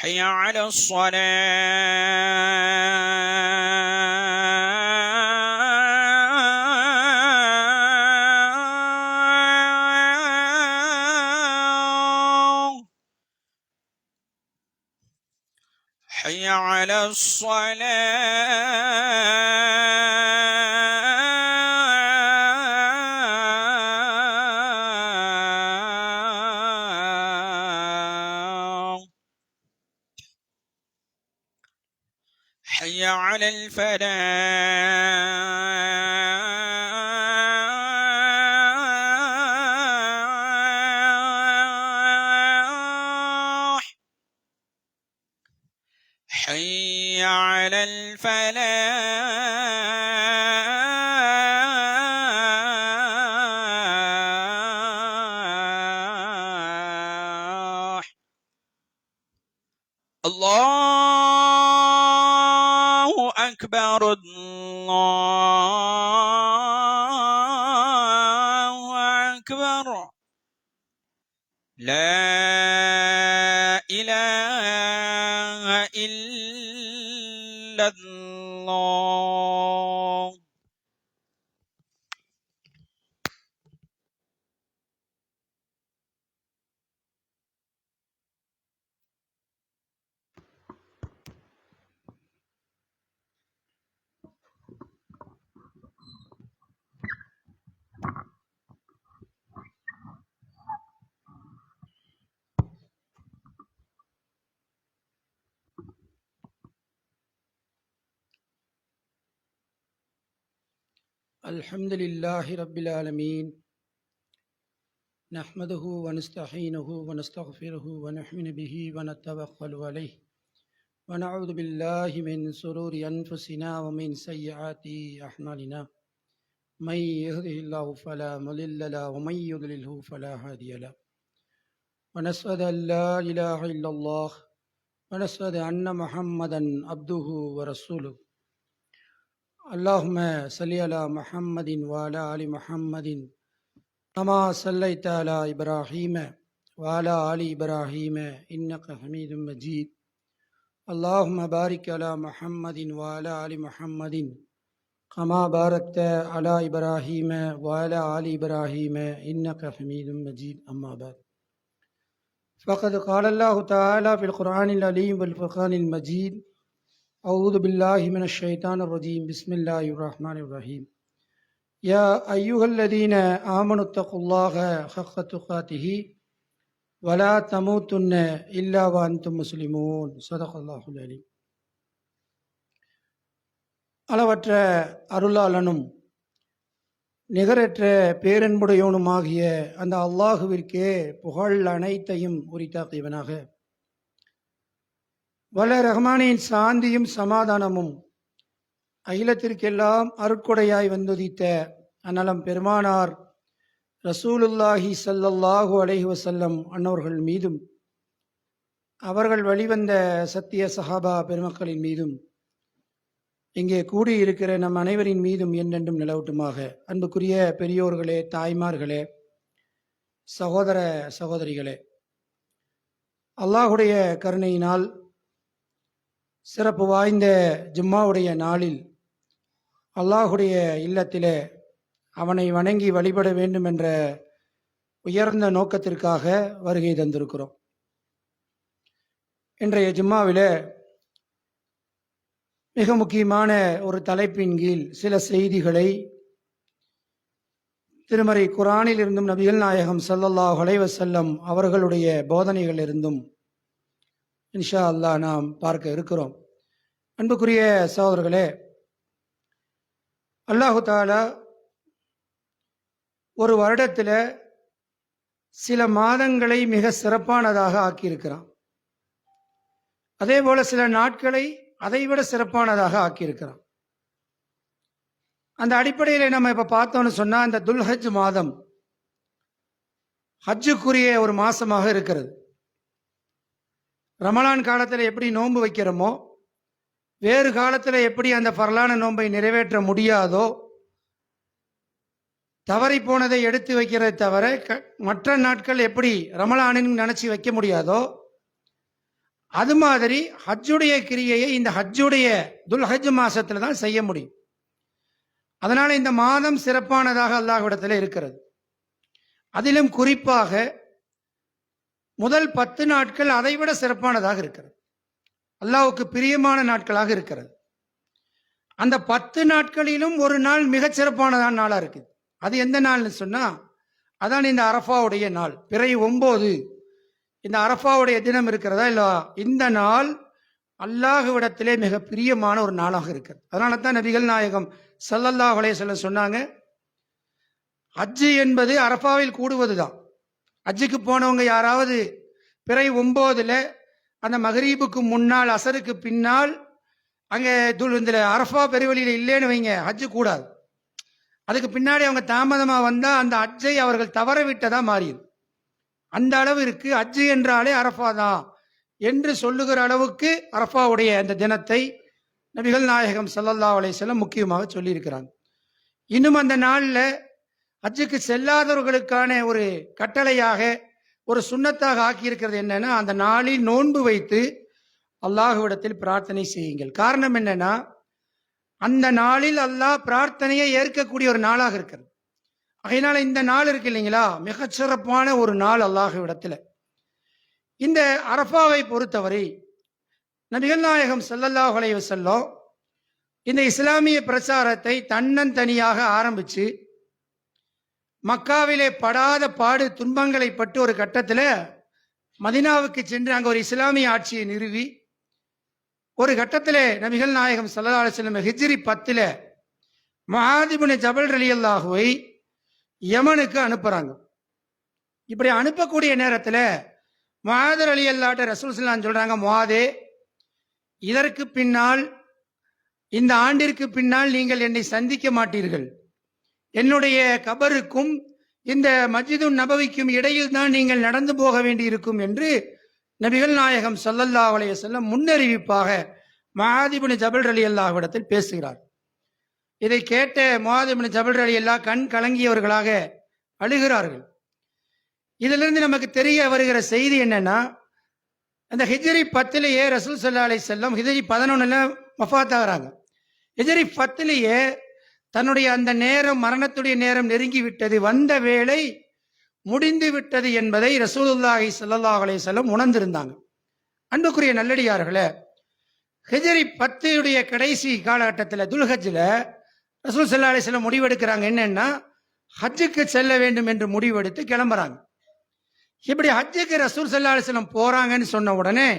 حي على الصلاة. أكبر الحمد لله رب العالمين. نحمده ونستعينه ونستغفره ونؤمن به ونتوكل عليه. ونعوذ بالله من شرور أنفسنا ومن سيئات أعمالنا. من يهده الله فلا مضل له ومن يضلله فلا هادي له. ونشهد أن لا إله إلا الله. ونشهد أن محمدا عبده ورسوله. اللهم صل على محمد وعلى آل محمد كما صليت على إبراهيم وعلى آل إبراهيم إنك حميد مجيد. اللهم بارك على محمد وعلى آل محمد كما باركت على إبراهيم وعلى آل إبراهيم إنك حميد مجيد. أما بعد فقد قال الله تعالى في القرآن العليم والفرقان المجيد أعوذ بالله من الشيطان الرجيم بسم الله الرحمن الرحيم يا أيها الذين آمنوا اتقوا الله حق تقاته ولا تموتن إلا وأنتم مسلمون صدق الله العليم அளவற்ற அருளாளனும் நிகரற்ற பேரன்புடையவனுமாகிய அந்த அல்லாஹுவிற்கே புகழ் அனைத்தையும் உரித்தாக்கியவனாக வல்ல ரஹ்மானின் சாந்தியும் சமாதானமும் அகிலத்திற்கெல்லாம் அருட்கொடையாய் வந்துதித்த அன்னலம் பெருமானார் ரசூலுல்லாஹி சல்லல்லாஹு அலைஹி வஸல்லம் அன்னவர்கள் மீதும் அவர்கள் வழிவந்த சத்திய சஹாபா பெருமக்களின் மீதும் இங்கே கூடியிருக்கிற நம் அனைவரின் மீதும் என்றென்றும் நிலவட்டுமாக. அன்புக்குரிய பெரியோர்களே தாய்மார்களே சகோதர சகோதரிகளே அல்லாஹுடைய கருணையினால் சிறப்பு வாய்ந்த ஜும்மாவுடைய நாளில் அல்லாஹுடைய இல்லத்தில் அவனை வணங்கி வழிபட வேண்டும் என்ற உயர்ந்த நோக்கத்திற்காக வருகை தந்திருக்கிறோம். இன்றைய ஜும்மாவில் மிக முக்கியமான ஒரு தலைப்பின் கீழ் சில செய்திகளை திருமறை குரானில் இருந்தும் நபிகள் நாயகம் சல்லல்லாஹ் அலைஹி செல்லம் அவர்களுடைய போதனைகளிலிருந்தும் இன்ஷா அல்லாஹ் நாம் பார்க்க இருக்கிறோம். அன்புக்குரிய சகோதரர்களே அல்லாஹு தாலா ஒரு வருடத்தில் சில மாதங்களை மிக சிறப்பானதாக ஆக்கியிருக்கிறான். அதே போல சில நாட்களை அதைவிட சிறப்பானதாக ஆக்கியிருக்கிறான். அந்த அடிப்படையில் நம்ம இப்போ பார்த்தோம்னு சொன்னால் இந்த துல்ஹஜ் மாதம் ஹஜ்ஜுக்குரிய ஒரு மாசமாக இருக்கிறது. ரமலான் காலத்தில் எப்படி நோன்பு வைக்கிறோமோ வேறு காலத்தில் எப்படி அந்த பரலான நோன்பை நிறைவேற்ற முடியாதோ தவறி போனதை எடுத்து வைக்கிறதை தவிர க- மற்ற நாட்கள் எப்படி ரமலானின்னு நினச்சி வைக்க முடியாதோ அது மாதிரி ஹஜ்ஜுடைய கிரியையை இந்த ஹஜ்ஜுடைய துல்ஹஜ் மாசத்துல தான் செய்ய முடியும். அதனால இந்த மாதம் சிறப்பானதாக அல்லாஹ்விடத்தில் இருக்கிறது. அதிலும் குறிப்பாக முதல் பத்து நாட்கள் அதைவிட சிறப்பானதாக இருக்கிறது. அல்லாவுக்கு பிரியமான நாட்களாக இருக்கிறது. அந்த பத்து நாட்களிலும் ஒரு நாள் மிகச்சிறப்பானதான் நாளாக இருக்குது. அது எந்த நாள்னு சொன்னால் அதான் இந்த அரஃபாவுடைய நாள். பிறை ஒம்போது. இந்த அரஃபாவுடைய தினம் இருக்கிறதா இல்லை இந்த நாள் அல்லாஹுவிடத்திலே மிக பிரியமான ஒரு நாளாக இருக்கிறது. அதனால தான் நபிகள் நாயகம் சல்லல்லாஹ் சொல்ல சொன்னாங்க அஜ்ஜு என்பது அரஃபாவில் கூடுவது தான் அஜ்ஜுக்கு போனவங்க யாராவது பிறை ஒம்போதில் அந்த மகரீபுக்கு முன்னால் அசருக்கு பின்னால் அங்கே துல் இந்த அரஃபா பெருவெளியில் இல்லைன்னு வைங்க ஹஜ்ஜு கூடாது. அதுக்கு பின்னாடி அவங்க தாமதமாக வந்தால் அந்த ஹஜ்ஜை அவர்கள் தவற விட்டதாக மாறிடும் அந்த அளவிற்கு ஹஜ்ஜு என்றாலே அரஃபா தான் என்று சொல்லுகிற அளவுக்கு அரஃபாவுடைய அந்த தினத்தை நபிகள் நாயகம் சல்லல்லா அலையம் முக்கியமாக சொல்லியிருக்கிறாங்க. இன்னும் அந்த நாளில் ஹஜ்ஜுக்கு செல்லாதவர்களுக்கான ஒரு கட்டளையாக ஒரு சுண்ணத்தாக ஆக்கியிருக்கிறது என்னன்னா அந்த நாளில் நோன்பு வைத்து அல்லாஹுவிடத்தில் பிரார்த்தனை செய்யுங்கள். காரணம் என்னன்னா அந்த நாளில் அல்லாஹ் பிரார்த்தனையை ஏற்கக்கூடிய ஒரு நாளாக இருக்கிறது. அதனால இந்த நாள் இருக்கு இல்லைங்களா? மிகச்சிறப்பான ஒரு நாள் அல்லாஹுவிடத்தில். இந்த அரஃபாவை பொறுத்தவரை நபிகள் நாயகம் ஸல்லல்லாஹு செல்லும் இந்த இஸ்லாமிய பிரச்சாரத்தை தன்னன் தனியாக ஆரம்பிச்சு மக்காவிலே படாத பாடு துன்பங்களை பட்டு ஒரு கட்டத்தில் மதினாவுக்கு சென்று அங்கே ஒரு இஸ்லாமிய ஆட்சியை நிறுவி ஒரு கட்டத்தில் நபிகள் நாயகம் சல்லா அலைஹி ஹிஜ்ரி பத்தில் மகாதிபுன ஜபல் ரலியல்லாஹுவை யமனுக்கு அனுப்புகிறாங்க இப்படி அனுப்பக்கூடிய நேரத்தில் மகாதர் அலி அல்லாட்ட ரசூல் சொல்லான்னு சொல்கிறாங்க மொஹாதே இதற்கு பின்னால் இந்த ஆண்டிற்கு பின்னால் நீங்கள் என்னை சந்திக்க மாட்டீர்கள். என்னுடைய கபருக்கும் இந்த மஸ்ஜிது நபவிக்கும் இடையில் தான் நீங்கள் நடந்து போக வேண்டியிருக்கும் என்று நபிகள் நாயகம் சல்லல்லா அலைஹி செல்லம் முன்னறிவிப்பாக மஹாதிபின் ஜபல் அலி அல்லாஹ்விடத்தில் பேசுகிறார். இதை கேட்ட முஹாதிபின் ஜபல் அலி அல்லாஹ் கண் கலங்கியவர்களாக அழுகிறார்கள். இதிலிருந்து நமக்கு தெரிய வருகிற செய்தி என்னன்னா அந்த ஹிஜரி பத்திலேயே ரசூல் சல்லா அலை செல்லம் ஹிஜரி பதினொன்னுல மஃபாத் ஆகிறாங்க. பத்திலேயே தன்னுடைய அந்த நேரம் மரணத்துடைய நேரம் நெருங்கி விட்டது வந்த வேளை முடிந்து விட்டது என்பதை ரசூலுல்லாஹி சல்லாஹ் அலையம் உணர்ந்திருந்தாங்க. அன்புக்குரிய நல்லடியார்களே ஹிஜரி பத்துடைய கடைசி காலகட்டத்தில் துல்ஹஜில் ரசூல் சல்லா அலைஹி முடிவெடுக்கிறாங்க. என்னன்னா ஹஜ்ஜுக்கு செல்ல வேண்டும் என்று முடிவெடுத்து கிளம்புறாங்க. இப்படி ஹஜ்ஜுக்கு ரசூல் சல்லா அலிஸ்லம் போறாங்கன்னு சொன்ன உடனே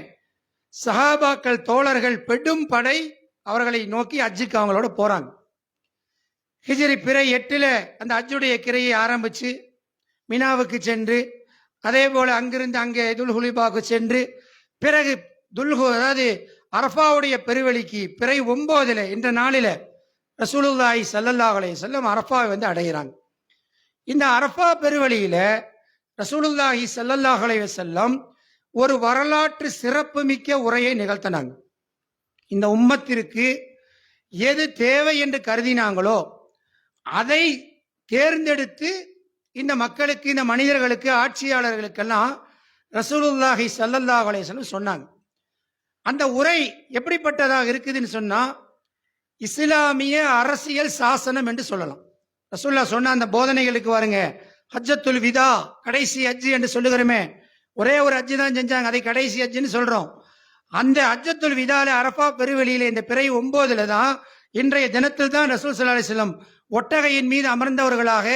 சஹாபாக்கள் தோழர்கள் பெடும் படை அவர்களை நோக்கி ஹஜ்ஜுக்கு அவங்களோட போறாங்க. ஹிஜிரி பிறை எட்டில் அந்த அஜுடைய கிரையை ஆரம்பித்து மினாவுக்கு சென்று அதே போல் அங்கிருந்து அங்கே துல்ஹுலிபாவுக்கு சென்று பிறகு துல்ஹு அதாவது அரஃபாவுடைய பெருவெளிக்கு பிறை ஒம்போதில் இந்த நாளில் ரசூலுல்லாஹி ஸல்லல்லாஹு அலைஹி செல்லம் அரஃபாவை வந்து அடைகிறாங்க. இந்த அரஃபா பெருவழியில் ரசூலுல்லாஹி ஸல்லல்லாஹு அலைஹி செல்லம் ஒரு வரலாற்று சிறப்புமிக்க உரையை நிகழ்த்தினாங்க. இந்த உம்மத்திற்கு எது தேவை என்று கருதினாங்களோ அதை தேர்ந்தெடுத்து இந்த மக்களுக்கு இந்த மனிதர்களுக்கு ஆட்சியாளர்களுக்கெல்லாம் ரசூலுல்லாஹி சல்லல்லாஹ் அலைஹி சொன்னாங்க. அந்த உரை எப்படிப்பட்டதாக இருக்குதுன்னு சொன்னால் இஸ்லாமிய அரசியல் சாசனம் என்று சொல்லலாம். ரசூல்லா சொன்ன அந்த போதனைகளுக்கு வாருங்க. ஹஜ்ஜத்துல் விதா கடைசி அஜ்ஜு என்று சொல்லுகிறோமே. ஒரே ஒரு அஜ்ஜு தான் செஞ்சாங்க அதை கடைசி அஜ்ஜுன்னு சொல்கிறோம் அந்த அஜ்ஜத்துல் விதால அரஃபா பெருவெளியில இந்த பிறை ஒன்பதுல தான் இன்றைய தினத்தில் தான் ரசூல் சல்லா அலிஸ்லம் ஒட்டகையின் மீது அமர்ந்தவர்களாக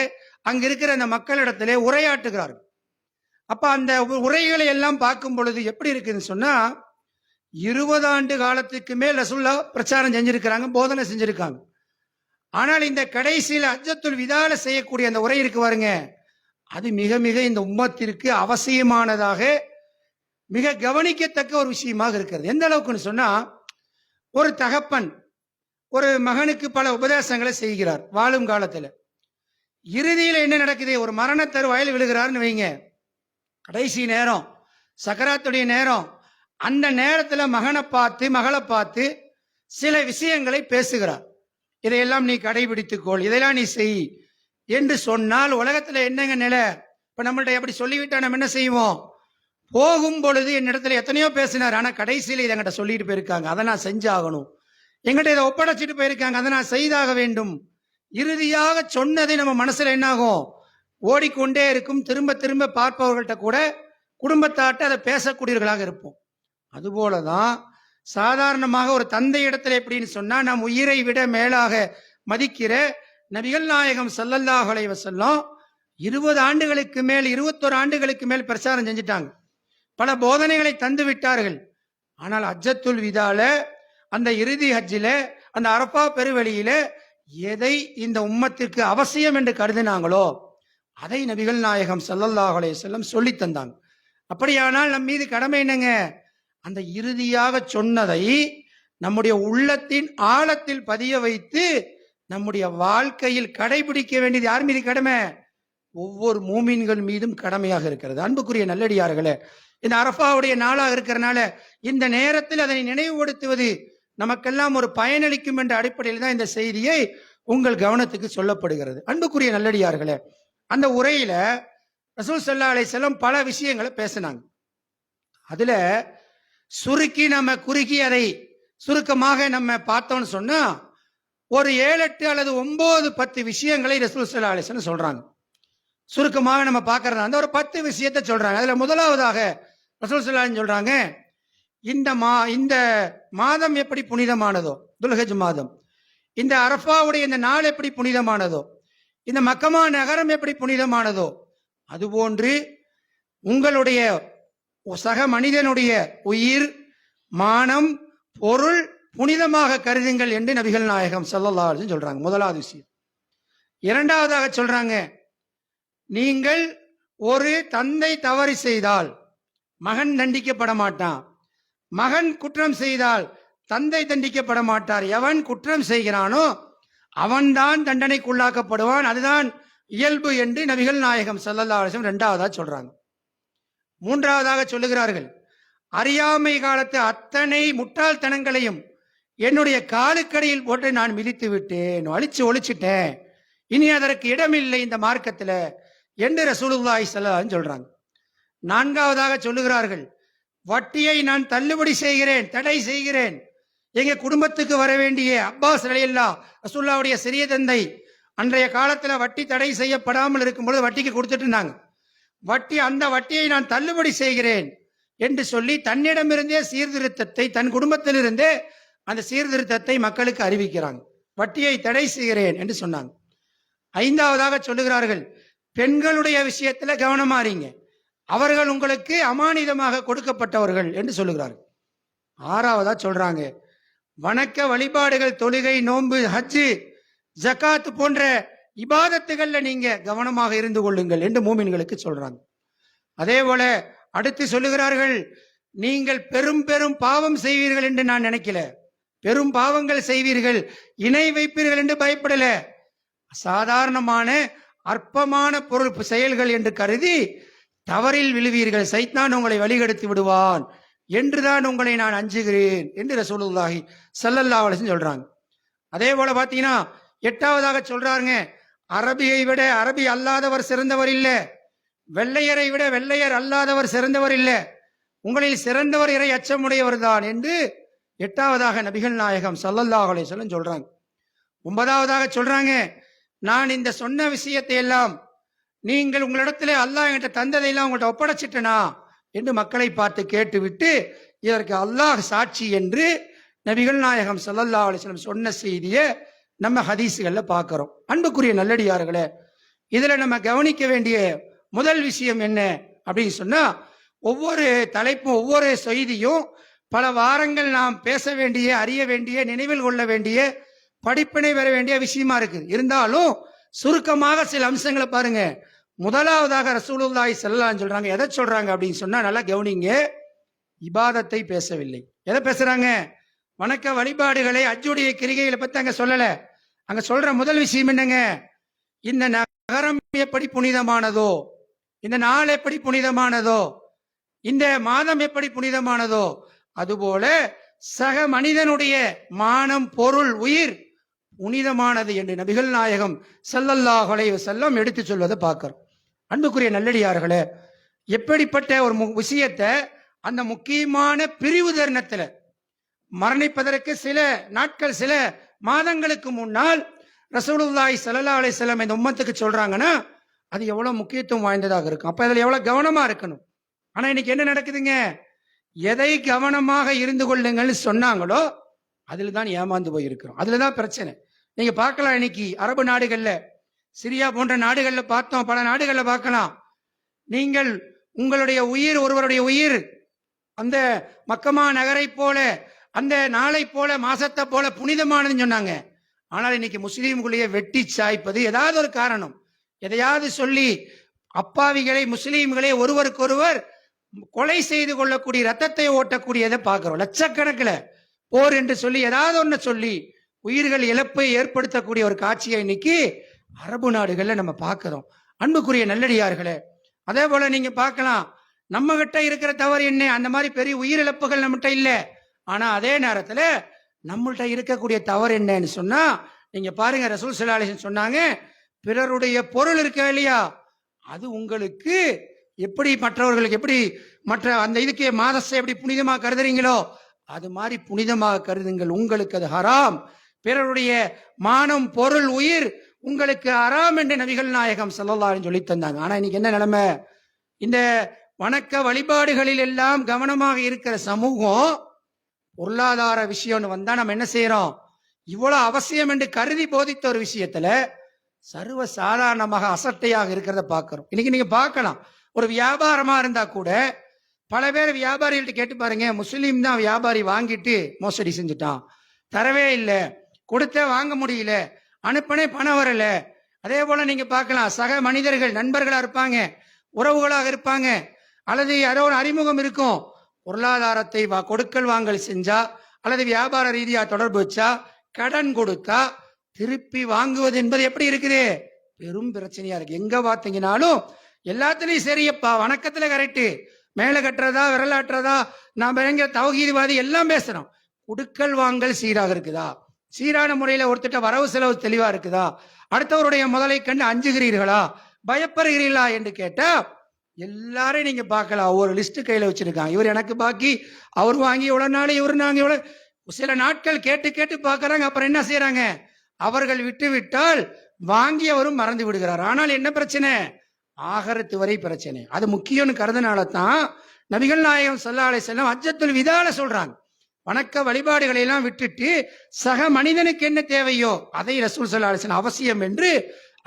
அங்க இருக்கிற அந்த மக்களிடத்திலே உரையாற்றுகிறார்கள். அப்போ அந்த உரைகளை எல்லாம் பார்க்கும் பொழுது எப்படி இருக்குதுன்னு சொன்னால் இருபது ஆண்டு காலத்துக்கு மேல் ரசூல்லா பிரச்சாரம் செஞ்சிருக்கிறாங்க போதனை செஞ்சிருக்காங்க. ஆனால் இந்த கடைசியில் அஜத்துல் விதால செய்யக்கூடிய அந்த உரை இருக்கு பாருங்க. அது மிக மிக இந்த உம்மத்திற்கு அவசியமானதாக மிக கவனிக்கத்தக்க ஒரு விஷயமாக இருக்கிறது. எந்த அளவுக்குன்னு சொன்னா ஒரு தகப்பன் ஒரு மகனுக்கு பல உபதேசங்களை செய்கிறார் வாழும் காலத்தில். இறுதியில் என்ன நடக்குது? ஒரு மரண தருவாயில் விழுகிறாருன்னு வைங்க. கடைசி நேரம் சக்கராத்துடைய நேரம். அந்த நேரத்தில் மகனை பார்த்து மகளை பார்த்து சில விஷயங்களை பேசுகிறார். இதையெல்லாம் நீ கடைபிடித்துக்கொள் இதெல்லாம் நீ செய் என்று சொன்னால் உலகத்தில் என்னங்க நிலை? இப்போ நம்மள்ட்ட எப்படி சொல்லிவிட்டா நம்ம என்ன செய்வோம்? போகும் பொழுது என்னிடத்துல எத்தனையோ பேசினார். ஆனால் கடைசியில் இதை என்கிட்ட சொல்லிட்டு போயிருக்காங்க. அதை நான் செஞ்சாகணும். எங்கிட்ட இதை ஒப்படைச்சிட்டு போயிருக்காங்க. அதை நான் செய்தாக வேண்டும். இறுதியாக சொன்னதை நம்ம மனசுல என்னாகும் ஓடிக்கொண்டே இருக்கும். திரும்ப திரும்ப பார்ப்பவர்கள்ட்ட கூட குடும்பத்தாட்ட அதை பேசக்கூடியவர்களாக இருப்போம். அதுபோலதான் சாதாரணமாக ஒரு தந்தை இடத்துல எப்படின்னு சொன்னா நம் உயிரை விட மேலாக மதிக்கிற நபிகள் நாயகம் ஸல்லல்லாஹு வசல்லம் இருபது ஆண்டுகளுக்கு மேல் இருபத்தொரு ஆண்டுகளுக்கு மேல் பிரச்சாரம் செஞ்சிட்டாங்க. பல போதனைகளை தந்து விட்டார்கள் ஆனால் அஜத்துல் விதால அந்த இறுதி ஹஜ்ஜில அந்த அரப்பா பெருவெளியில எதை இந்த உம்மத்திற்கு அவசியம் என்று கருதினாங்களோ அதை நபிகள் நாயகம் சல்லல்லாஹ் அலையம் சொல்லி தந்தாங்க. அப்படியானால் நம் மீது கடமை என்னங்க? அந்த இறுதியாக சொன்னதை நம்முடைய உள்ளத்தின் ஆழத்தில் பதிய வைத்து நம்முடைய வாழ்க்கையில் கடைபிடிக்க வேண்டியது யார் மீது கடமை? ஒவ்வொரு மூமின்கள் மீதும் கடமையாக இருக்கிறது. அன்புக்குரிய நல்லடியார்களே இந்த அரபாவுடைய நாளாக இருக்கிறனால இந்த நேரத்தில் அதனை நினைவுபடுத்துவது நமக்கெல்லாம் ஒரு பயனளிக்கும் என்ற அடிப்படையில் தான் இந்த செய்தியை உங்கள் கவனத்துக்கு சொல்லப்படுகிறது. அன்புக்குரிய நல்லடியார்களே அந்த உரையில ரசூல் சல்லா அலைஹிஸ்ஸலாம் பல விஷயங்களை பேசினாங்க. அதுல சுருக்கி நம்ம குறுக்கி அதை சுருக்கமாக நம்ம பார்த்தோம்னு சொன்னா ஒரு ஏழு எட்டு அல்லது ஒன்பது பத்து விஷயங்களை ரசூல் சல்லா அலிசன் சொல்றாங்க. சுருக்கமாக நம்ம பார்க்கறதா இருந்தால் ஒரு பத்து விஷயத்த சொல்றாங்க. அதுல முதலாவதாக ரசூல் சல்லாஹ் சொல்றாங்க இந்த மா இந்த மாதம் எப்படி புனிதமானதோ துல்ஹஜ் மாதம். இந்த அரஃபாவுடைய இந்த நாள் எப்படி புனிதமானதோ இந்த மக்கமா நகரம் எப்படி புனிதமானதோ அதுபோன்று உங்களுடைய சக மனிதனுடைய உயிர் மானம் பொருள் புனிதமாக கருதுங்கள் என்று நபிகள் நாயகம் ஸல்லல்லாஹு சொல்றாங்க. முதலாவது விஷயம். இரண்டாவதாக சொல்றாங்க நீங்கள் ஒரு தந்தை தவறு செய்தால் மகன் தண்டிக்கப்பட மாட்டான். மகன் குற்றம் செய்தால் தந்தை தண்டிக்கப்பட மாட்டார் எவன் குற்றம் செய்கிறானோ அவன்தான் தண்டனைக்குள்ளாக்கப்படுவான். அதுதான் இயல்பு என்று நபிகள் நாயகம் ஸல்லல்லாஹு அலைஹி ரெண்டாவதாக சொல்றாங்க. மூன்றாவதாக சொல்லுகிறார்கள் அறியாமை காலத்து அத்தனை முட்டாள்தனங்களையும் என்னுடைய காலுக்கடியில் போட்டு நான் மிதித்து விட்டேன். அழிச்சு ஒழிச்சிட்டேன். இனி அதற்கு இடமில்லை இந்த மார்க்கத்தில் என்று ரசூலுல்லாஹி ஸல்லல்லாஹு சொல்கிறாங்க சொல்றாங்க. நான்காவதாக சொல்லுகிறார்கள் வட்டியை நான் தள்ளுபடி செய்கிறேன் தடை செய்கிறேன். எங்க குடும்பத்துக்கு வர வேண்டிய அப்பாஸ் அலையல்லா ரசுல்லாவுடைய சிறிய தந்தை அன்றைய காலத்தில் வட்டி தடை செய்யப்படாமல் இருக்கும்பொழுது வட்டிக்கு கொடுத்துட்டு இருந்தாங்க. வட்டி அந்த வட்டியை நான் தள்ளுபடி செய்கிறேன் என்று சொல்லி தன்னிடமிருந்தே சீர்திருத்தத்தை தன் குடும்பத்திலிருந்தே அந்த சீர்திருத்தத்தை மக்களுக்கு அறிவிக்கிறாங்க. வட்டியை தடை செய்கிறேன் என்று சொன்னாங்க. ஐந்தாவதாக சொல்லுகிறார்கள் பெண்களுடைய விஷயத்துல கவனமாறீங்க அவர்கள் உங்களுக்கு அமானிதமாக கொடுக்கப்பட்டவர்கள் என்று சொல்லுகிறார்கள். ஆறாவதா சொல்றாங்க. வணக்க வழிபாடுகள் தொழுகை நோன்பு ஹஜ்ஜு ஜகாத் போன்ற இபாதத்துகள்ல நீங்க கவனமாக இருந்து கொள்ளுங்கள் என்று மூமின்களுக்கு சொல்றாங்க. அதே போல அடுத்து சொல்லுகிறார்கள் நீங்கள் பெரும் பெரும் பாவம் செய்வீர்கள் என்று நான் நினைக்கல. பெரும் பாவங்கள் செய்வீர்கள் இணை வைப்பீர்கள் என்று பயப்படல. சாதாரணமான அற்பமான பொருள் செயல்கள் என்று கருதி தவறில் விழுவீர்கள். சைத்தான் உங்களை வழிகெடுத்து விடுவான். என்றுதான் உங்களை நான் அஞ்சுகிறேன் என்று ரசூலுல்லாஹி ஸல்லல்லாஹு அலைஹி சொல்றாங்க. அதே போல பாத்தீங்கன்னா எட்டாவதாக சொல்றாருங்க அரபியை விட அரபி அல்லாதவர் சிறந்தவர் இல்லை. வெள்ளையரை விட வெள்ளையர் அல்லாதவர் சிறந்தவர் இல்லை. உங்களில் சிறந்தவர் இறை அச்சமுடையவர் தான் என்று எட்டாவதாக நபிகள் நாயகம் ஸல்லல்லாஹு அலைஹி சொல்றாங்க. ஒன்பதாவதாக சொல்றாங்க நான் இந்த சொன்ன விஷயத்தை எல்லாம் நீங்கள் உங்களிடத்துல அல்லாஹ் என்கிட்ட தந்ததையெல்லாம் உங்கள்கிட்ட ஒப்படைச்சிட்டனா? என்று மக்களை பார்த்து கேட்டுவிட்டு இதற்கு அல்லாஹ் சாட்சி என்று நபிகள் நாயகம் சல்லல்லா அலிஸ்லம் சொன்ன செய்தியை நம்ம ஹதீஸுகளில் பார்க்குறோம். அன்புக்குரிய நல்லடியார்களே இதில் நம்ம கவனிக்க வேண்டிய முதல் விஷயம் என்ன அப்படின்னு சொன்னால் ஒவ்வொரு தலைப்பும் ஒவ்வொரு செய்தியும் பல வாரங்கள் நாம் பேச வேண்டிய அறிய வேண்டிய நினைவில் கொள்ள வேண்டிய படிப்பினை பெற வேண்டிய விஷயமா இருக்கு இருந்தாலும் சுருக்கமாக சில அம்சங்களை பாருங்க. முதலாவதாக ரசூலுல்லாய் செல்லலான்னு சொல்றாங்க. எதை சொல்றாங்க அப்படின்னு சொன்னா நல்லா கவனிங்க. இபாதத்தை பேசவில்லை. எதை பேசுறாங்க? வணக்க வழிபாடுகளை அஜுடைய கிரிகைகளை பத்தி அங்க சொல்லல. அங்க சொல்ற முதல் விஷயம் என்னங்க? இந்த நகரம் எப்படி புனிதமானதோ இந்த நாள் எப்படி புனிதமானதோ இந்த மாதம் எப்படி புனிதமானதோ அதுபோல சக மனிதனுடைய மானம் பொருள் உயிர் புனிதமானது என்று நபிகள் நாயகம் செல்லல்லாஹலை செல்லம் எடுத்துச் எடுத்து சொல்வதை பார்க்கிறோம். அன்புக்குரிய நல்லடியார்களே எப்படிப்பட்ட ஒரு மு- விஷயத்தை அந்த முக்கியமான பிரிவு தருணத்துல மரணிப்பதற்கு சில நாட்கள் சில மாதங்களுக்கு முன்னால் ரசூலுல்லாய் ஸல்லல்லாஹு அலைஹி இந்த உம்மத்துக்கு சொல்றாங்கன்னா அது எவ்வளவு முக்கியத்துவம் வாய்ந்ததாக இருக்கும். அப்ப அதுல எவ்வளவு கவனமா இருக்கணும்? ஆனா இன்னைக்கு என்ன நடக்குதுங்க? எதை கவனமாக இருந்து கொள்ளுங்கள்னு சொன்னாங்களோ அதுல தான் ஏமாந்து போயிருக்கிறோம். அதுல தான் பிரச்சனை. நீங்க பார்க்கலாம் இன்னைக்கு அரபு நாடுகள்ல சிரியா போன்ற நாடுகளில் பார்த்தோம். பல நாடுகளில் பார்க்கலாம். நீங்கள் உங்களுடைய உயிர் ஒருவருடைய உயிர் அந்த மக்கமா நகரை போல அந்த நாளை போல மாசத்தை போல புனிதமானதுன்னு சொன்னாங்க. ஆனால் இன்னைக்கு முஸ்லீம்களையே வெட்டி சாய்ப்பது ஏதாவது ஒரு காரணம். எதையாவது சொல்லி அப்பாவிகளை முஸ்லீம்களை ஒருவருக்கொருவர் கொலை செய்து கொள்ளக்கூடிய ரத்தத்தை ஓட்டக்கூடியதை பார்க்கிறோம். லட்சக்கணக்கில் போர் என்று சொல்லி ஏதாவது ஒன்று சொல்லி உயிர்கள் இழப்பை ஏற்படுத்தக்கூடிய ஒரு காட்சியை இன்னைக்கு அரபு நாடுகளில் நம்ம பார்க்குறோம். அன்புக்குரிய நல்லடியார்களே அதே போல் நீங்கள் பார்க்கலாம் நம்ம கிட்ட இருக்கிற தவறு என்ன? அந்த மாதிரி பெரிய உயிரிழப்புகள் நம்மகிட்ட இல்லை. ஆனால் அதே நேரத்தில் நம்மள்கிட்ட இருக்கக்கூடிய தவறு என்னன்னு சொன்னால் நீங்கள் பாருங்கள் ரசூல் சிலாலிசன் சொன்னாங்க பிறருடைய பொருள் இருக்கா இல்லையா? அது உங்களுக்கு எப்படி மற்றவர்களுக்கு எப்படி மற்ற அந்த இதுக்கு மாதத்தை எப்படி புனிதமாக கருதுறீங்களோ அது மாதிரி புனிதமாக கருதுங்கள். உங்களுக்கு அது ஹராம். பிறருடைய மானம் பொருள் உயிர் உங்களுக்கு அறாம் என்று நபிகள் நாயகம் சொல்லலாருன்னு சொல்லி தந்தாங்க ஆனா இன்னைக்கு என்ன நிலைமை? இந்த வணக்க வழிபாடுகளில் எல்லாம் கவனமாக இருக்கிற சமூகம் பொருளாதார விஷயம்னு வந்தா நம்ம என்ன செய்யறோம்? இவ்வளவு அவசியம் என்று கருதி போதித்த ஒரு விஷயத்துல சர்வ சாதாரணமாக அசட்டையாக இருக்கிறத பார்க்கிறோம். இன்னைக்கு நீங்க பார்க்கலாம். ஒரு வியாபாரமா இருந்தா கூட பல பேர் வியாபாரிகள்ட்ட கேட்டு பாருங்க முஸ்லீம் தான் வியாபாரி வாங்கிட்டு மோசடி செஞ்சுட்டான். தரவே இல்லை. கொடுத்த வாங்க முடியல. அனுப்பினே பணம் வரல. அதே போல நீங்க பார்க்கலாம் சக மனிதர்கள் நண்பர்களா இருப்பாங்க உறவுகளாக இருப்பாங்க அல்லது யாரோ ஒரு அறிமுகம் இருக்கும் பொருளாதாரத்தை வா கொடுக்கல் வாங்கல் செஞ்சா அல்லது வியாபார ரீதியா தொடர்பு வச்சா கடன் கொடுத்தா திருப்பி வாங்குவது என்பது எப்படி இருக்குது? பெரும் பிரச்சனையா இருக்கு. எங்க பார்த்தீங்கன்னாலும் எல்லாத்துலயும் சரியப்பா வணக்கத்துல கரெக்டு மேல கட்டுறதா விரலாட்டுறதா நாம எங்க தவகீதிவாதி எல்லாம் பேசுறோம். குடுக்கல் வாங்கல் சீராக இருக்குதா? சீரான முறையில் ஒருத்தட்ட வரவு செலவு தெளிவா இருக்குதா? அடுத்தவருடைய முதலை கண்டு அஞ்சுகிறீர்களா? பயப்படுகிறீர்களா என்று கேட்டா எல்லாரையும் நீங்க பார்க்கலாம். ஒரு லிஸ்ட் கையில வச்சிருக்காங்க. இவர் எனக்கு பாக்கி அவர் வாங்கி இவ்வளவு நாள் இவர் நாங்க இவ்வளவு சில நாட்கள் கேட்டு கேட்டு பார்க்குறாங்க அப்புறம் என்ன செய்யறாங்க அவர்கள் விட்டு விட்டால் வாங்கியவரும் மறந்து விடுகிறார். ஆனால் என்ன பிரச்சனை? ஆகரத்து வரை பிரச்சனை. அது முக்கியம்னு கருதுனால தான் நபிகள் நாயகம் ஸல்லல்லாஹு செல்லும் செல்லம் அஜத்துல் விதால சொல்றாங்க. வணக்க வழிபாடுகளை எல்லாம் விட்டுட்டு சக மனிதனுக்கு என்ன தேவையோ அதை ரசூல் ஸல்லல்லாஹு அவசியம் என்று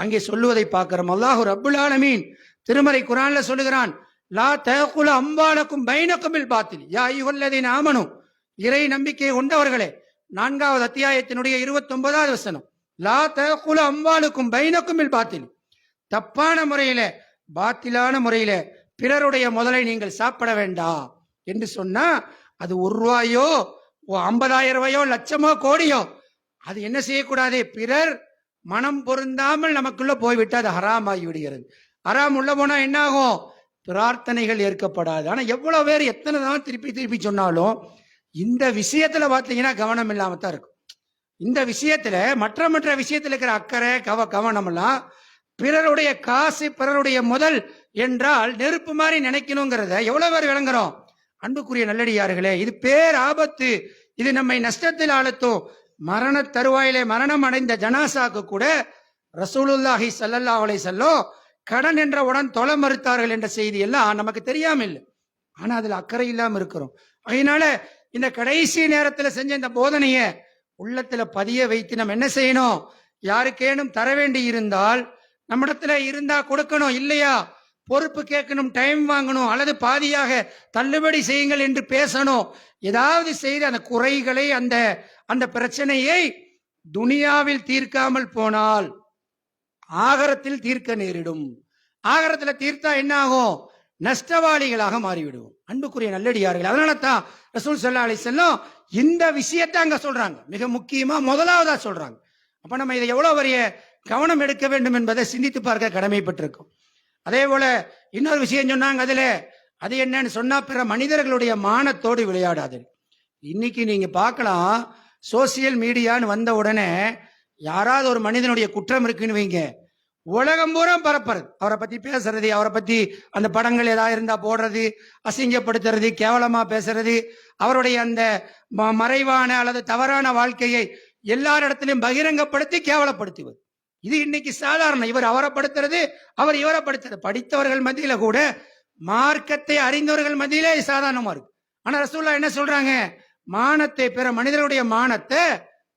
அங்கே சொல்லுவதை பார்க்கிறோம். அல்லாஹு அபுல் ஆலமீன். திருமறை குரான்ல சொல்லுகிறான் லா தயகுல அம்பாலக்கும் பைனக்குமில் பாத்தில். யா ஐயுல்லதீன நாமனும் இறை நம்பிக்கை கொண்டவர்களே நான்காவது அத்தியாயத்தினுடைய இருபத்தி ஒன்பதாவது வசனம் லா தயகுல அம்பாலுக்கும் பைனக்குமில் பாத்தில். தப்பான முறையில பாத்திலான முறையில பிறருடைய முதலை நீங்கள் சாப்பிட வேண்டாம் என்று சொன்னா அது ஒரு ரூபாயோ ஓ ஐம்பதாயிரம் ரூபாயோ லட்சமோ கோடியோ. அது என்ன செய்யக்கூடாது? பிறர் மனம் பொருந்தாமல் நமக்குள்ள போய்விட்டு அது ஹராம் ஆகிவிடுகிறது ஹராம் உள்ள போனா என்ன ஆகும் பிரார்த்தனைகள் ஏற்கப்படாது. ஆனா எவ்வளவு பேர் எத்தனை தான் திருப்பி திருப்பி சொன்னாலும் இந்த விஷயத்துல பாத்தீங்கன்னா கவனம் இல்லாம தான் இருக்கும். இந்த விஷயத்துல மற்ற மற்ற விஷயத்துல இருக்கிற அக்கறை கவ கவனம் எல்லாம் பிறருடைய காசு பிறருடைய முதல் என்றால் நெருப்பு மாதிரி நினைக்கணுங்கிறத எவ்வளவு பேர் விளங்குறோம்? அன்புக்குரிய நல்லடியார்களே இது பேர் ஆபத்து. இது நம்மை நஷ்டத்தில் ஆழத்தும். மரண தருவாயிலே மரணம் அடைந்த ஜனாசாக்கு கூட ரசூலுல்லாஹி சல்லல்லா அலை செல்லோ கடன் என்றவுடன் தொலை மறுத்தார்கள் என்ற செய்தி எல்லாம் நமக்கு தெரியாம இல்லை ஆனா அதுல அக்கறை இல்லாம இருக்கிறோம். அதனால இந்த கடைசி நேரத்துல செஞ்ச இந்த போதனைய உள்ளத்துல பதிய வைத்து நம்ம என்ன செய்யணும்? யாருக்கேனும் தர வேண்டி இருந்தால் நம்மிடத்துல இருந்தா கொடுக்கணும் இல்லையா? பொறுப்பு கேட்கணும் டைம் வாங்கணும் அல்லது பாதியாக தள்ளுபடி செய்யுங்கள் என்று பேசணும். ஏதாவது செய்து அந்த குறைகளை அந்த அந்த பிரச்சனையை துனியாவில் தீர்க்காமல் போனால் ஆகரத்தில் தீர்க்க நேரிடும். ஆகரத்தில் தீர்த்தா என்ன ஆகும்? நஷ்டவாளிகளாக மாறிவிடுவோம். அன்புக்குரிய நல்லடியார்கள் அதனால தான் ரசூல் சல்லா அலி செல்லம் இந்த விஷயத்தை அங்க சொல்றாங்க. மிக முக்கியமா முதலாவதா சொல்றாங்க. அப்ப நம்ம இதை எவ்வளவு பெரிய கவனம் எடுக்க வேண்டும் என்பதை சிந்தித்து பார்க்க கடமைப்பட்டிருக்கோம். அதே போல இன்னொரு விஷயம் சொன்னாங்க அதுல. அது என்னன்னு சொன்னா பிற மனிதர்களுடைய மானத்தோடு விளையாடாது இன்னைக்கு நீங்க பார்க்கலாம் சோசியல் மீடியான்னு வந்த உடனே யாராவது ஒரு மனிதனுடைய குற்றம் இருக்குன்னு வைங்க. உலகம் பூரா பரப்புறது. அவரை பத்தி பேசுறது அவரை பத்தி அந்த படங்கள் ஏதாவது இருந்தா போடுறது அசிங்கப்படுத்துறது கேவலமா பேசுறது அவருடைய அந்த ம- மறைவான அல்லது தவறான வாழ்க்கையை எல்லாரிடத்திலும் பகிரங்கப்படுத்தி கேவலப்படுத்துவது. இது இன்னைக்கு சாதாரணம் இவர் அவரை படுத்துறது அவர் இவரை படுத்துறது. படித்தவர்கள் மத்தியில கூட மார்க்கத்தை அறிந்தவர்கள் மத்தியிலே சாதாரணமா இருக்கு. ஆனா ரசூல்லா என்ன சொல்றாங்க? மானத்தை பிற மனிதர்களுடைய மானத்தை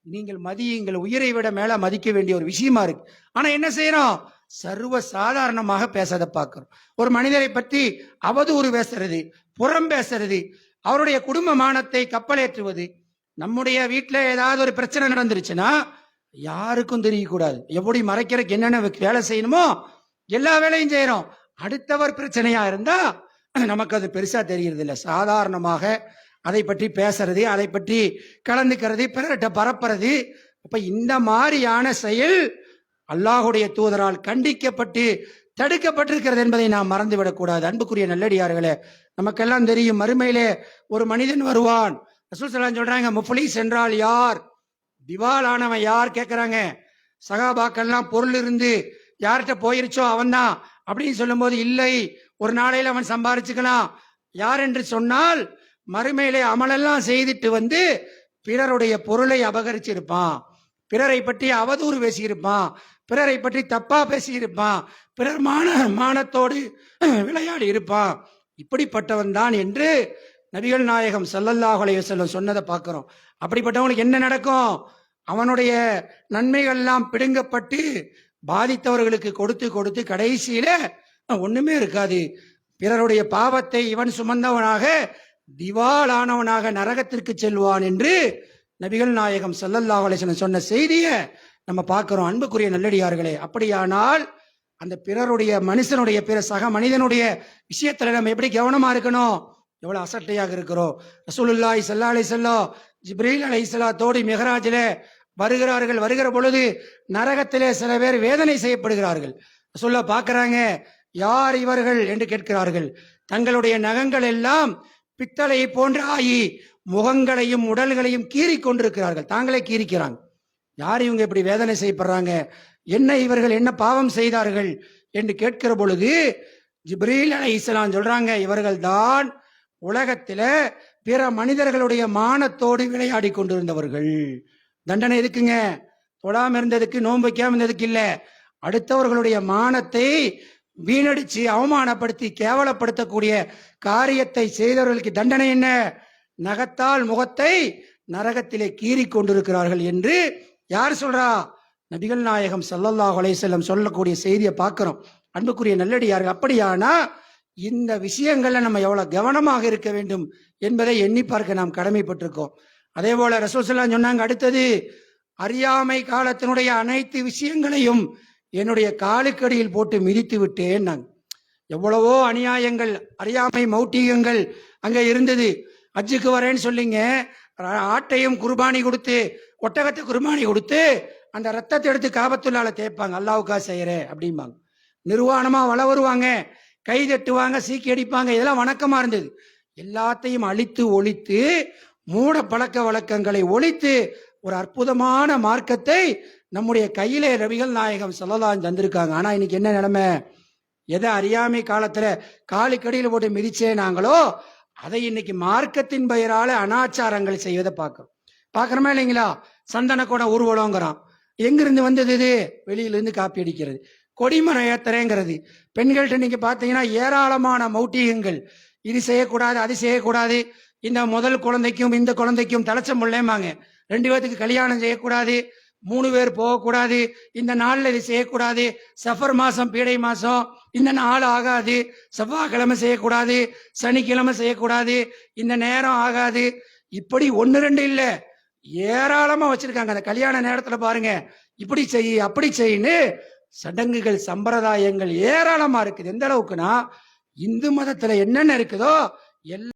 நீங்கள் மதியுங்கள் உயிரை விட மேல மதிக்க வேண்டிய ஒரு விஷயமா இருக்கு. ஆனா என்ன செய்யறோம்? சர்வ சாதாரணமாக பேசாத பார்க்கிறோம். ஒரு மனிதரை பற்றி அவதூறு பேசுறது புறம் பேசுறது அவருடைய குடும்ப மானத்தை கப்பலேற்றுவது நம்முடைய வீட்டில் ஏதாவது ஒரு பிரச்சனை நடந்துருச்சுன்னா யாருக்கும் தெரியக்கூடாது. எப்படி மறைக்கிறதுக்கு என்னென்ன வேலை செய்யணுமோ எல்லா வேலையும் செய்யறோம். அடுத்தவர் பிரச்சனையா இருந்தா நமக்கு அது பெருசா தெரியறது இல்லை சாதாரணமாக அதை பற்றி பேசுறது அதை பற்றி கலந்துக்கிறது பிறர்கிட்ட பரப்புறது. அப்ப இந்த மாதிரியான செயல் அல்லாஹுடைய தூதரால் கண்டிக்கப்பட்டு தடுக்கப்பட்டிருக்கிறது என்பதை நாம் மறந்துவிடக்கூடாது அன்புக்குரிய நல்லடியார்களே நமக்கெல்லாம் தெரியும் மறுமையிலே ஒரு மனிதன் வருவான். ரசூல் சொல்றாங்க முஃபலீஸ் என்றால் யார்? திவாலானவன் யார் கேட்கறாங்க சகாபாக்கள்லாம் பொருள் இருந்து யார்கிட்ட போயிருச்சோ அவன்தான் அப்படின்னு சொல்லும்போது இல்லை ஒரு நாளையில அவன் சம்பாரிச்சுக்கலாம். யார் என்று சொன்னால் மறுமையிலே அமலெல்லாம் செய்துட்டு வந்து பிறருடைய பொருளை அபகரிச்சிருப்பான். பிறரை பற்றி அவதூறு பேசியிருப்பான். பிறரை பற்றி தப்பா பேசியிருப்பான். பிறர் மான மானத்தோடு விளையாடி இருப்பான் இப்படிப்பட்டவன் தான் என்று நபிகள் நாயகம் ஸல்லல்லாஹு செல்லம் சொன்னதை பார்க்குறோம். அப்படிப்பட்டவனுக்கு என்ன நடக்கும்? அவனுடைய நன்மைகள்லாம் பிடுங்கப்பட்டு பாதித்தவர்களுக்கு கொடுத்து கொடுத்து கடைசியில ஒண்ணுமே இருக்காது. பிறருடைய பாவத்தை இவன் சுமந்தவனாக திவாலானவனாக நரகத்திற்கு செல்வான் என்று நபிகள் நாயகம் ஸல்லல்லாஹு சொன்ன செய்தியை நம்ம பார்க்கிறோம். அன்புக்குரிய நல்லடியார்களே அப்படியானால் அந்த பிறருடைய மனுஷனுடைய பிற சக மனிதனுடைய விஷயத்துல நம்ம எப்படி கவனமா இருக்கணும்? எவ்வளோ அசட்டையாக இருக்கிறோம்? ரசூலுல்லாஹி ஸல்லல்லாஹு அலை வஸல்லம் ஜிப்ரீல் தோடி மெஹராஜில் வருகிறார்கள். வருகிற பொழுது நரகத்திலே சில பேர் வேதனை செய்யப்படுகிறார்கள். சொல்ல பார்க்குறாங்க யார் இவர்கள்? என்று கேட்கிறார்கள். தங்களுடைய நகங்கள் எல்லாம் பித்தளை போன்று ஆகி முகங்களையும் உடல்களையும் கீறி கொண்டிருக்கிறார்கள். தாங்களே கீறிக்கிறாங்க. யார் இவங்க இப்படி வேதனை செய்யப்படுறாங்க? என்ன இவர்கள் என்ன பாவம் செய்தார்கள்? என்று கேட்கிற பொழுது ஜிப்ரீல் அலை இஸ்லாம் சொல்றாங்க இவர்கள் தான் உலகத்தில பிற மனிதர்களுடைய மானத்தோடு விளையாடி கொண்டிருந்தவர்கள். தண்டனை எதுக்குங்க? தொழாம இருந்ததுக்கு நோன்பு வைக்காம இருந்ததுக்கு இல்ல. அடுத்தவர்களுடைய மானத்தை வீணடிச்சு அவமானப்படுத்தி கேவலப்படுத்தக்கூடிய காரியத்தை செய்தவர்களுக்கு தண்டனை என்ன? நகத்தால் முகத்தை நரகத்திலே கீறி கொண்டிருக்கிறார்கள் என்று யார் சொல்றா? நபிகள் நாயகம் ஸல்லல்லாஹு அலைஹி சொல்லக்கூடிய செய்தியை பார்க்கிறோம். அன்புக்குரிய நல்லடியார்கள் அப்படியானா இந்த விஷயங்களில் நம்ம எவ்வளவு கவனமாக இருக்க வேண்டும் என்பதை எண்ணி பார்க்க நாம் கடமைப்பட்டிருக்கோம். அதே போல ரசூல் சொன்னாங்க அடுத்தது அறியாமை காலத்தினுடைய அனைத்து விஷயங்களையும் என்னுடைய காலுக்கடியில் போட்டு மிதித்து விட்டேன் நான். எவ்வளவோ அநியாயங்கள் அறியாமை மௌட்டிகங்கள் அங்கே இருந்தது. அஜுக்கு வரேன்னு சொல்லிங்க ஆட்டையும் குர்பானி கொடுத்து ஒட்டகத்தை குர்பானி கொடுத்து அந்த ரத்தத்தை எடுத்து காபத்துள்ளால தேய்ப்பாங்க. அல்லாவுக்கா செய்யறேன் அப்படிம்பாங்க. நிர்வாணமா வள வருவாங்க. கை தட்டுவாங்க சீக்கி அடிப்பாங்க. இதெல்லாம் வணக்கமா இருந்தது. எல்லாத்தையும் அழித்து ஒழித்து மூட பழக்க வழக்கங்களை ஒழித்து ஒரு அற்புதமான மார்க்கத்தை நம்முடைய கையிலே ரவிகள் நாயகம் சொல்லலாம் தந்திருக்காங்க. ஆனா இன்னைக்கு என்ன நிலைமை? எதை அறியாமை காலத்துல காலுக்கடியில் போட்டு மிதிச்சே நாங்களோ அதை இன்னைக்கு மார்க்கத்தின் பெயரால அனாச்சாரங்கள் செய்வதை பார்க்கிறோம். பார்க்கறோமா இல்லைங்களா? சந்தன கூட ஊர்வலங்கிறான். எங்கிருந்து வந்தது இது? வெளியிலிருந்து காப்பி அடிக்கிறது. கொடிமரம் ஏத்தரேங்கிறது பெண்கள்கிட்ட நீங்க பார்த்தீங்கன்னா ஏராளமான மௌட்டிகங்கள். இது செய்யக்கூடாது அது செய்யக்கூடாது. இந்த முதல் குழந்தைக்கும் இந்த குழந்தைக்கும் தலைச்சம் பிள்ளைமாங்க ரெண்டு பேர்த்துக்கு கல்யாணம் செய்யக்கூடாது. மூணு பேர் போகக்கூடாது. இந்த நாளில் இது செய்யக்கூடாது. சஃபர் மாதம் பீடை மாதம் இந்த நாள் ஆகாது. செவ்வாய்க்கிழமை செய்யக்கூடாது. சனிக்கிழமை செய்யக்கூடாது. இந்த நேரம் ஆகாது. இப்படி ஒன்று ரெண்டு இல்லை. ஏராளமாக வச்சுருக்காங்க. அந்த கல்யாண நேரத்தில் பாருங்க. இப்படி செய் அப்படி செய்யுன்னு சடங்குகள் சம்பிரதாயங்கள் ஏராளமா இருக்குது. எந்த அளவுக்குன்னா இந்து மதத்துல என்னென்ன இருக்குதோ எல்லா